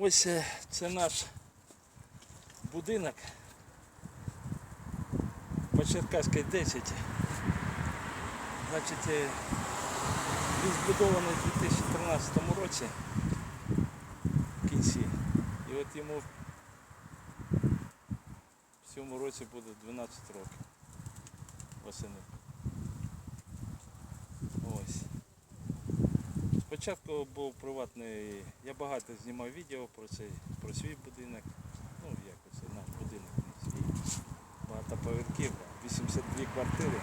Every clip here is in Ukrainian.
Ось е, це наш будинок по Черкаській 10. Значить, е, він збудований у 2013 році в кінці. І от йому в цьому році буде 12 років восени. Ось. Спочатку був приватний, я багато знімав відео про цей, про свій будинок. Ну як оце наш будинок не свій. Багатоповерхівка, 82 квартири.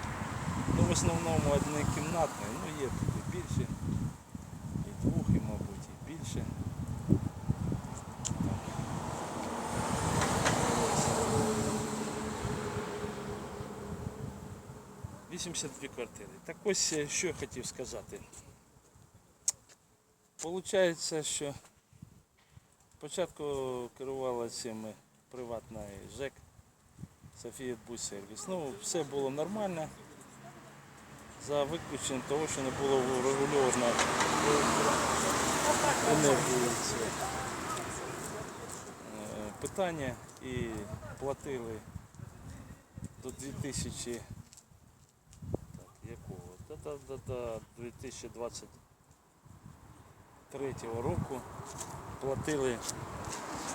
Ну в основному однокімнатний, ну є тут і більше, і двох, і мабуть, і більше. Ось. 82 квартири. Так ось е, що я хотів сказати. Получається, що спочатку керувала цим приватний ЖЕК Софія Бусервіс. Ну, все було нормально, за виключенням того, що не було регульовано енергію. Е, питання і платили до 2000 так, якого? До, до, до, до 2020 третього року платили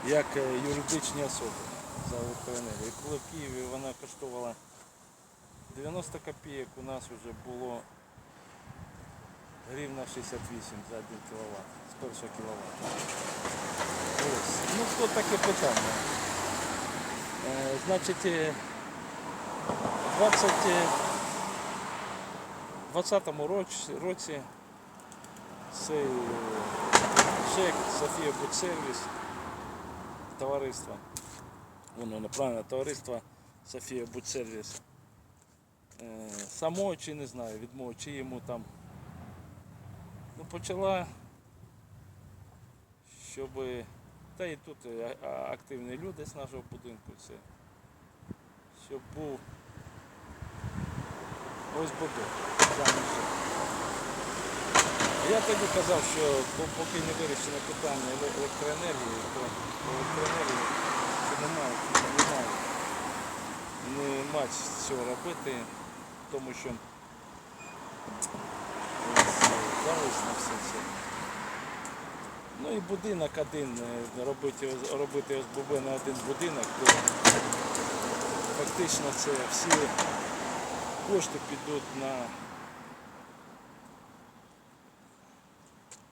як е, юридичні особи за електроенергію. І коли в Києві вона коштувала 90 копійок, у нас вже було гривна 68 за 1 кВт, з першого кВт. Ось. Ну що таке питання? Е, Значить, е, 20... 2020 е, році цей е, ЖЕК Софія Будсервіс, товариство, воно неправильно, товариство. Софія Будсервіс. Само чи не знаю, відмов, чи йому там. Ну, почала, щоб та і тут е, активні люди з нашого будинку, це, щоб був даний ЖЕК. Я тоді казав, що поки не вирішено питання електроенергії, то електроенергії що немає, немає, нема цього робити, тому що ось, зависно все це. Ну і будинок один, е, робити, робити ОСББ на один будинок, то фактично це всі кошти підуть на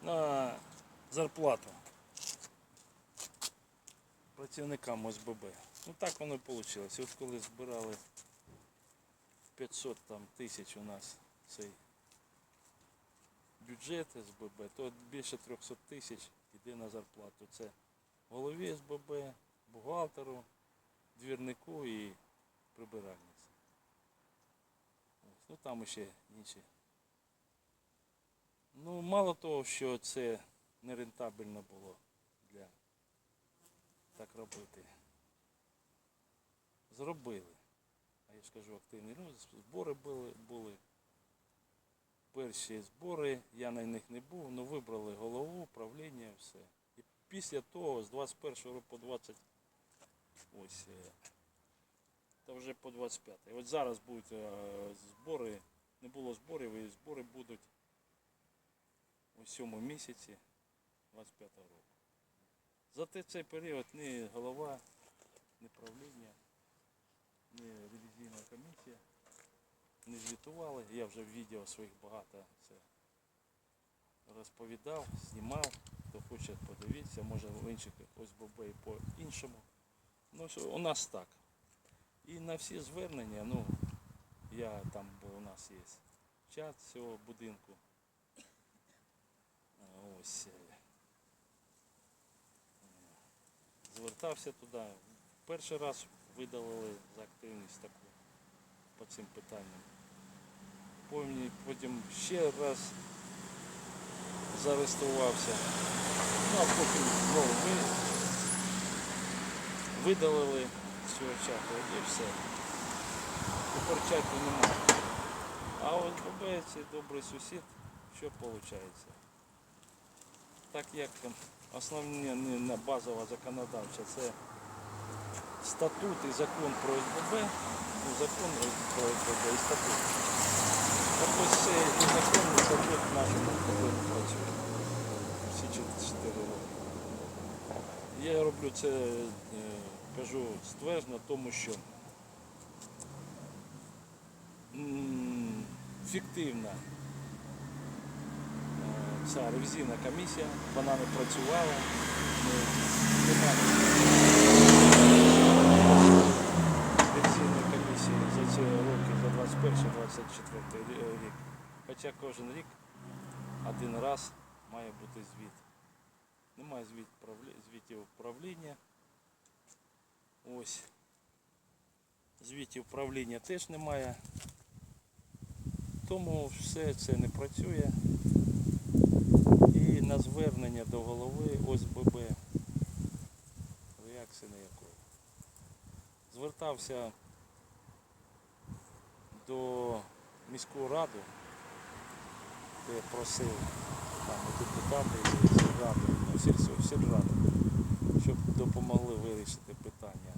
на зарплату працівникам ОСББ. Ну так воно і вийшло. От коли збирали 500 там, тисяч у нас цей бюджет СББ, то більше 300 тисяч йде на зарплату. Це голові СББ, бухгалтеру, двірнику і прибиральниці. Ну там ще інші Ну, мало того, що це нерентабельно було для так робити. Зробили. А я ж кажу, активні люди, збори були, були. Перші збори, я на них не був, але вибрали голову, правління, все. І після того, з 21 по 20, ось, е, та вже по 25. От зараз будуть е, збори, не було зборів, і збори будуть у сьомому місяці 25 року. Зате цей період ні голова, ні правління, ні ревізійна комісія не звітували. Я вже в відео своїх багато це розповідав, знімав. Хто хоче, подивіться, може в інших ОСББ і по-іншому. Ну, у нас так. І на всі звернення, ну, я там, бо у нас є чат цього будинку. Ось. е, Звертався туди. Перший раз видалили за активність таку по цим питанням. Потім, потім ще раз зареєструвався. Ну а потім знову ви, видалили з цього чату і все. Тепер чату немає. А от ББ добрий сусід, що виходить? Так як Основне не на базова законодавча це статут і закон про СББ, ну, закон про СББ і статут. Ось цей незаконний статут в нашому не працює. Всі 4 роки. Я роблю це, е, кажу стверджено, тому що фіктивна ця ревізійна комісія, вона не працювала, немає ревізійної комісії за ці роки, за 21-24 рік. Хоча кожен рік один раз має бути звіт. Немає звіт звітів управління. Ось. Звітів управління теж немає. Тому все це не працює. На звернення до голови ОСББ реакції ніякої. Звертався до міської ради, де просив там депутати і сільради, ну, сіль- сільради, щоб допомогли вирішити питання,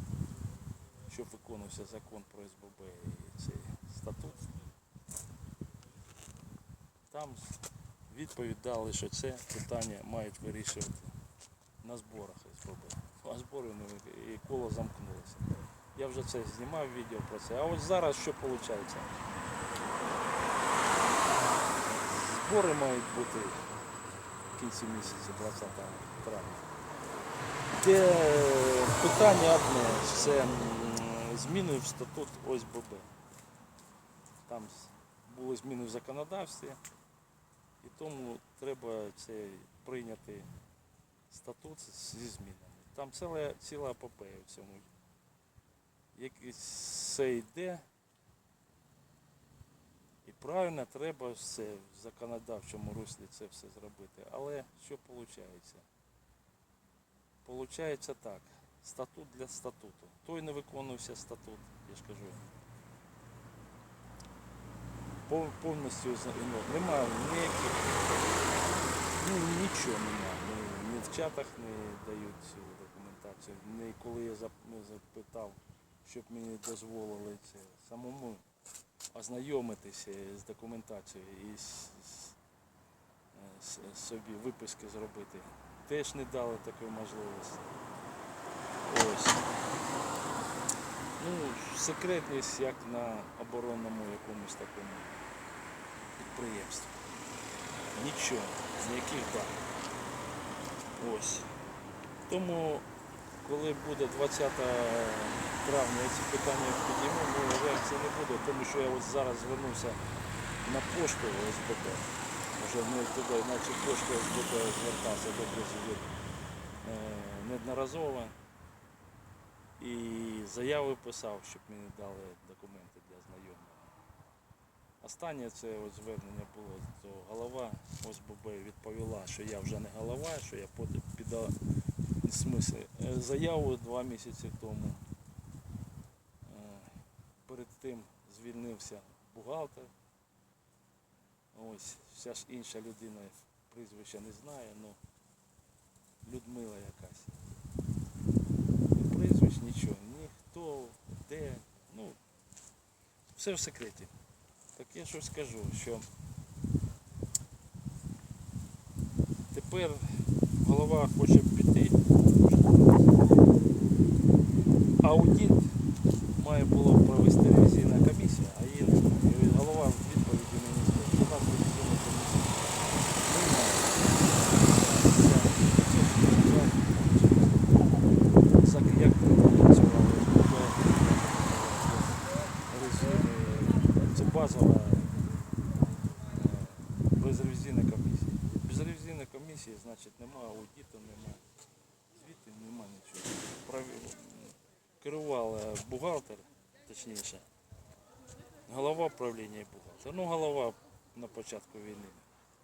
щоб виконувався закон про СББ і цей статут. Там відповідь дали, що це питання мають вирішувати на зборах СББ. А збори ви- і коло замкнулося. Я вже це знімав відео про це. А ось зараз що виходить? Збори мають бути в кінці місяця, 20 травня. Де е, питання одне це зміни в статут ОСББ. Там були зміни в законодавстві, і тому треба це прийняти статут зі змінами. Там ціла, ціла епопея в цьому. Як все йде, і правильно треба все в законодавчому руслі це все зробити. Але що виходить? Получається так. Статут для статуту. Той не виконувався статут, я ж кажу. Пов- Повністю ну, немає ніяких, ну нічого немає. Ні, ні в чатах не дають цю документацію, ні коли я не запитав, щоб мені дозволили це самому ознайомитися з документацією і с- с- е, с- собі виписки зробити. Теж не дали такої можливості. Ось. Ну, секретність як на оборонному якомусь такому підприємстві. Нічого, ніяких даних. Ось. Тому, коли буде 20 травня я ці питання підійму, ну, реакції не буде, тому що я ось зараз звернувся на пошту СББ. Вже не туди, наче пошту СББ звертався до президента е, неодноразово. І заяви писав, щоб мені дали документи. Останнє це ось звернення було, то голова ОСББ відповіла, що я вже не голова, що я под- піддав в смислі, е, заяву два місяці тому. Е, Перед тим звільнився бухгалтер. Ось, вся ж інша людина прізвища не знає, ну Людмила якась. Прізвищ, нічого, ніхто, де, ну, все в секреті. Так я щось скажу, що тепер голова хоче піти. Аудит має було провести ревізійна комісія, а її немає. І голова в відповіді мені сказав, що у нас ревізійна комісія немає. Так, як працювали режимі, це базова е, безревізійна комісія. Без ревізійної комісії, значить, немає аудиту, немає звіту, немає нічого. Праві- Керувала бухгалтер, точніше, голова правління і бухгалтер. Ну, голова на початку війни,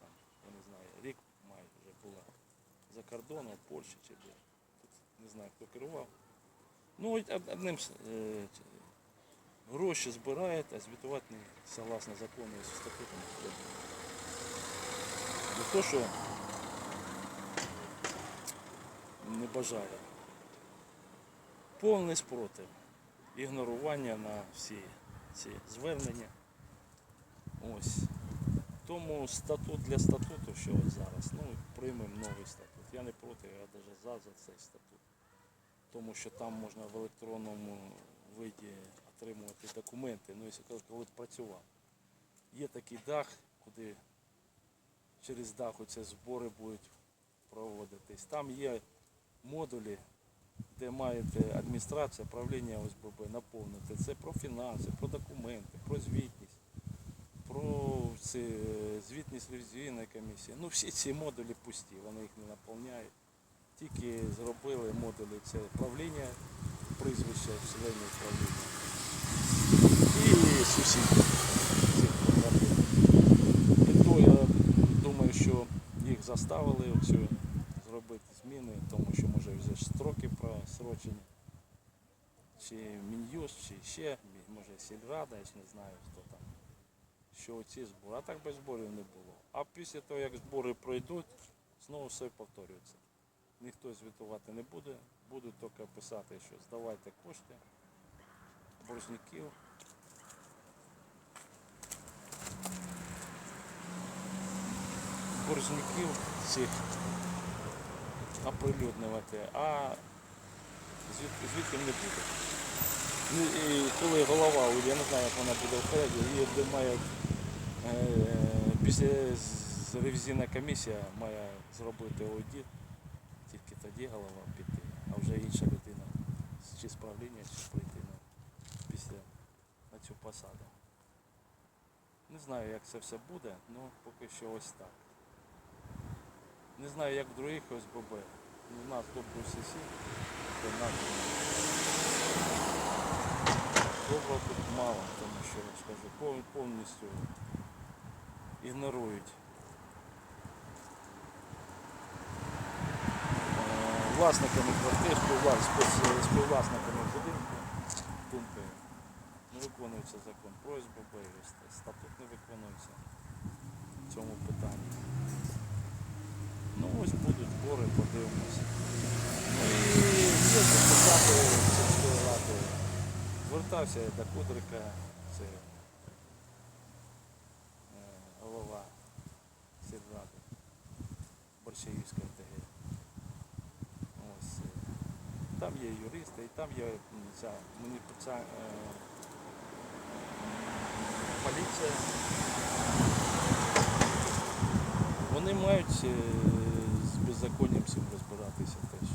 там, я не знаю, рік має вже була за кордоном, в Польщі чи де. Не знаю, хто керував. Ну, одним е, гроші збирають, а звітувати не согласно закону і статутам. не. Не то, що не бажає. Повний спротив. Ігнорування на всі ці звернення. Ось. Тому статут для статуту, що от зараз, ну, приймемо новий статут. Я не проти, я навіть за, за цей статут. Тому що там можна в електронному виді отримувати документи, ну, якщо коли працював. Є такий дах, куди через дах оці збори будуть проводитись. Там є модулі, де маєте адміністрація, правління ОСББ наповнити. Це про фінанси, про документи, про звітність, про ці, е, звітність ревізійної комісії. Ну всі ці модулі пусті, вони їх не наповняють. Тільки зробили модулі це правління, прізвище членів правління. І сусідів. І то я думаю, що їх заставили оцю зміни, тому що може вже строки просрочені. Чи Мін'юз, чи ще, може сільрада, я ж не знаю хто там. Що оці збори. А так без зборів не було. А після того, як збори пройдуть, знову все повторюється. Ніхто звітувати не буде, будуть тільки писати, що здавайте кошти боржників. боржників цих оприлюднювати, а звідки, звідки не буде. Ну, і коли голова, я не знаю, як вона буде впереді, її має після ревізійна комісія має зробити аудит, тільки тоді голова піти, а вже інша людина чи з правління, чи прийти на, після на цю посаду. Не знаю, як це все буде, але поки що ось так. Не знаю, як в других ОСББ. У нас тут був ССІ, то тут мало, тому що скажу, повністю ігнорують. Е, Власниками квартир, співвласниками будинку, думки, не виконується закон про СББ, статут не виконується в цьому питанні. Ну ось будуть збори, подивимося. Ну і є депутати. Звертався я до Кудрика, це е, голова сільради Борщаївська ОТГ. Ось. е, Там є юристи, і там є ця муніципальна поліція. Вони мають е, беззаконням всім розбиратися теж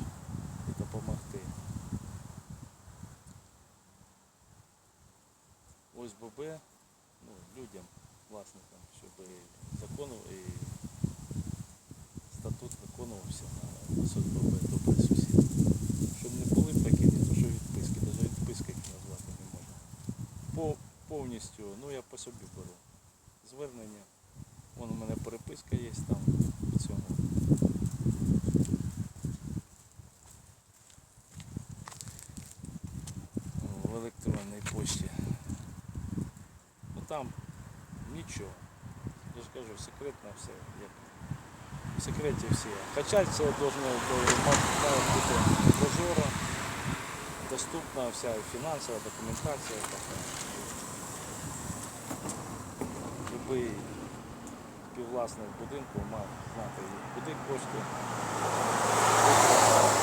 і допомогти. ОСББ ну, людям, власникам, щоб закон і статут виконувався на ОСББ добрий сусід. Щоб не були не то що відписки, навіть відписки назвати не можна. По, повністю, ну я по собі беру. Звернення. Вон у мене переписка є там в цьому. В електронній почті. Ну там нічого. Я ж кажу, секретно все. Як в секреті всі. Хоча це должно до- має бути прозоро, доступна вся фінансова документація. Любий співвласник будинку мав знати, куди кошти,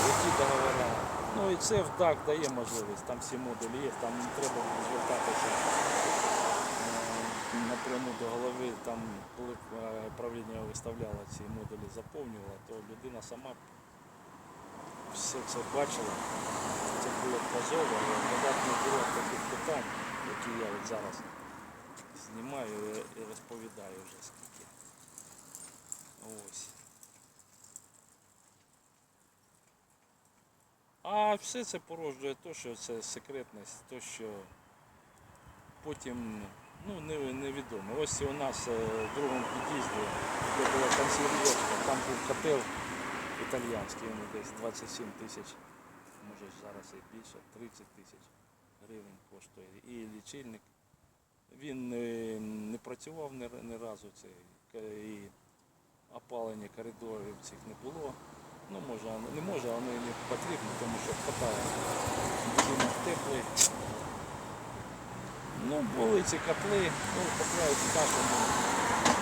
які договори. Ну і це в ДАК дає можливість, там всі модулі є, там не треба звертатися е, напряму до голови, там коли е, правління виставляло ці модулі, заповнювало, то людина сама все це бачила, це було б прозоро, але не було таких питань, які я от зараз знімаю і розповідаю вже скільки. Ось. А все це породжує те, що це секретність, то що потім ну, невідомо. Ось у нас е, в другому під'їзді, де була консьєр'єрська, там був котел італійський, він десь 27 тисяч, може зараз і більше, 30 тисяч гривень коштує. І лічильник. Він не, не працював ні, разу цей, і опалення коридорів цих не було. Ну, може, не може, а воно і не потрібно, тому що хватає. Будинок теплий. Ну, були ці котли, ну, купляють кашу.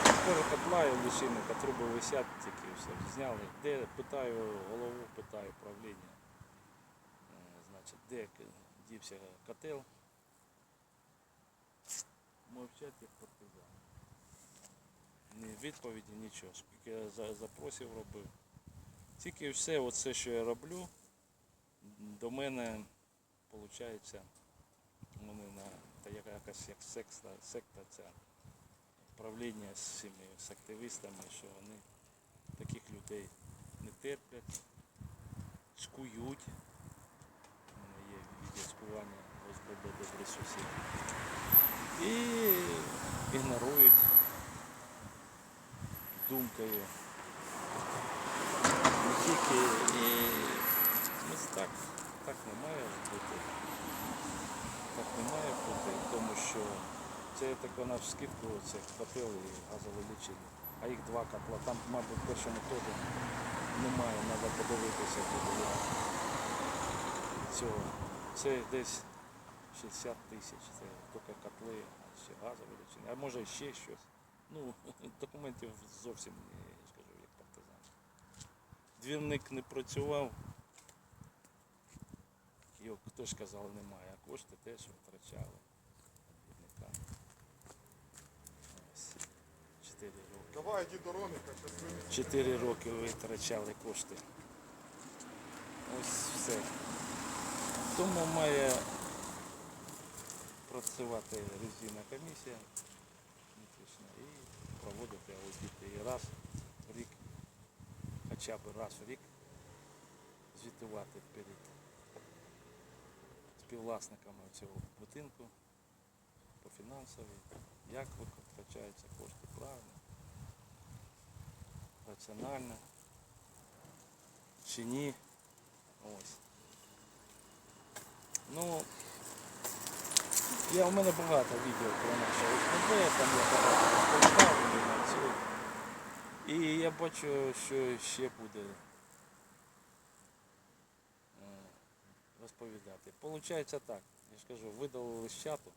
Тепер котла і лишильника, труби висять, тільки все зняли. Де питаю голову, питаю правління. Е, Значить, де дівся котел? Мовчать як партизани. Ні відповіді, нічого. Скільки я запросів робив. Тільки все, оце, що я роблю, до мене виходить, вони на та яка- якась як секта, секта ця правління з цими з активістами, що вони таких людей не терплять, скують. У мене є відео скування ОСББ добрі сусіди. І ігнорують думкою. Тільки і ну, так, так не має бути. Так не має бути, тому що це так в скидку, це котел і газовий лічильник. А їх два котла. Там, мабуть, в першому теж немає, треба подивитися буде. Цього. Це десь 60 тисяч. Це тільки котли, ще газовий лічильник. А може ще щось. Ну, документів зовсім не я скажу, як партизан. Двірник не працював. Його хтось казав немає, а кошти теж витрачали. Двірника. Ось. Чотири роки. Давай, иди до сейчас вы... Чотири роки витрачали кошти. Ось все. Тому має працювати резина комісія і проводити аудити і раз хоча б раз в рік звітувати перед співвласниками цього будинку по фінансовій, як витрачаються кошти правильно раціонально чи ні. Ось. Ну, я, у мене багато відео про наше ОСББ, там я багато розповідав. І я бачу, що ще буде е, розповідати. Получається так, я ж кажу, видалили з чату,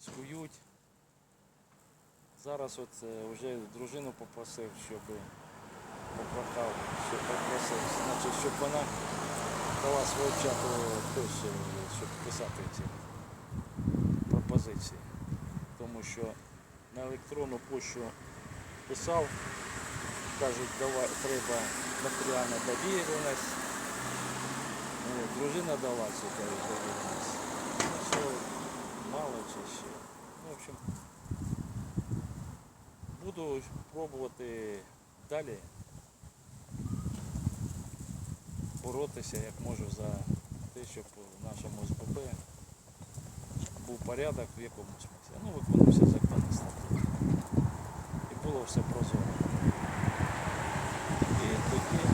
скують. Зараз от е, вже дружину попросив, щоб попрохав, щоб попросив, значить, щоб вона дала свого чату теж, е, щоб писати ці пропозиції. Тому що на електронну пошту писав, кажуть, давай, треба матеріальна довіреність. Е, Дружина дала цю довіреність. Ну що, мало чи ще. Ну, в общем, буду пробувати далі боротися як можу за те, щоб в нашому СББ був порядок в якому смислі. Ну, виконувався законний статут. Було все прозоро. І тоді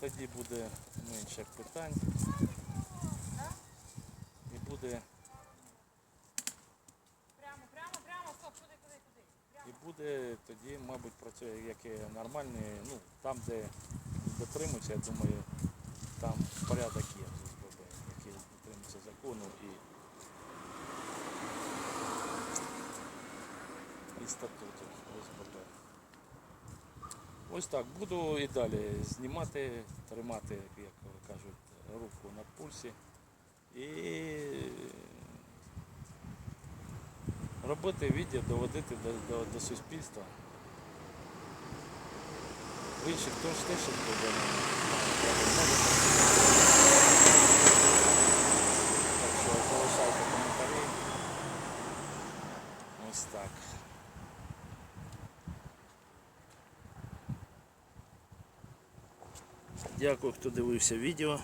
тоді буде менше питань. І буде, Прямо, прямо, прямо, стоп, куди, куди, куди? І буде тоді, мабуть, працює як і нормальні, ну, там, де дотримуються, я думаю, там порядок є дотримується і, і статуту СББ. Ось так, буду і далі знімати, тримати, як кажуть, руку на пульсі. І робити відео, доводити до, до, до суспільства. В інших теж теж буде. Так що залишайте коментарі. Ось так. Дякую, хто дивився відео.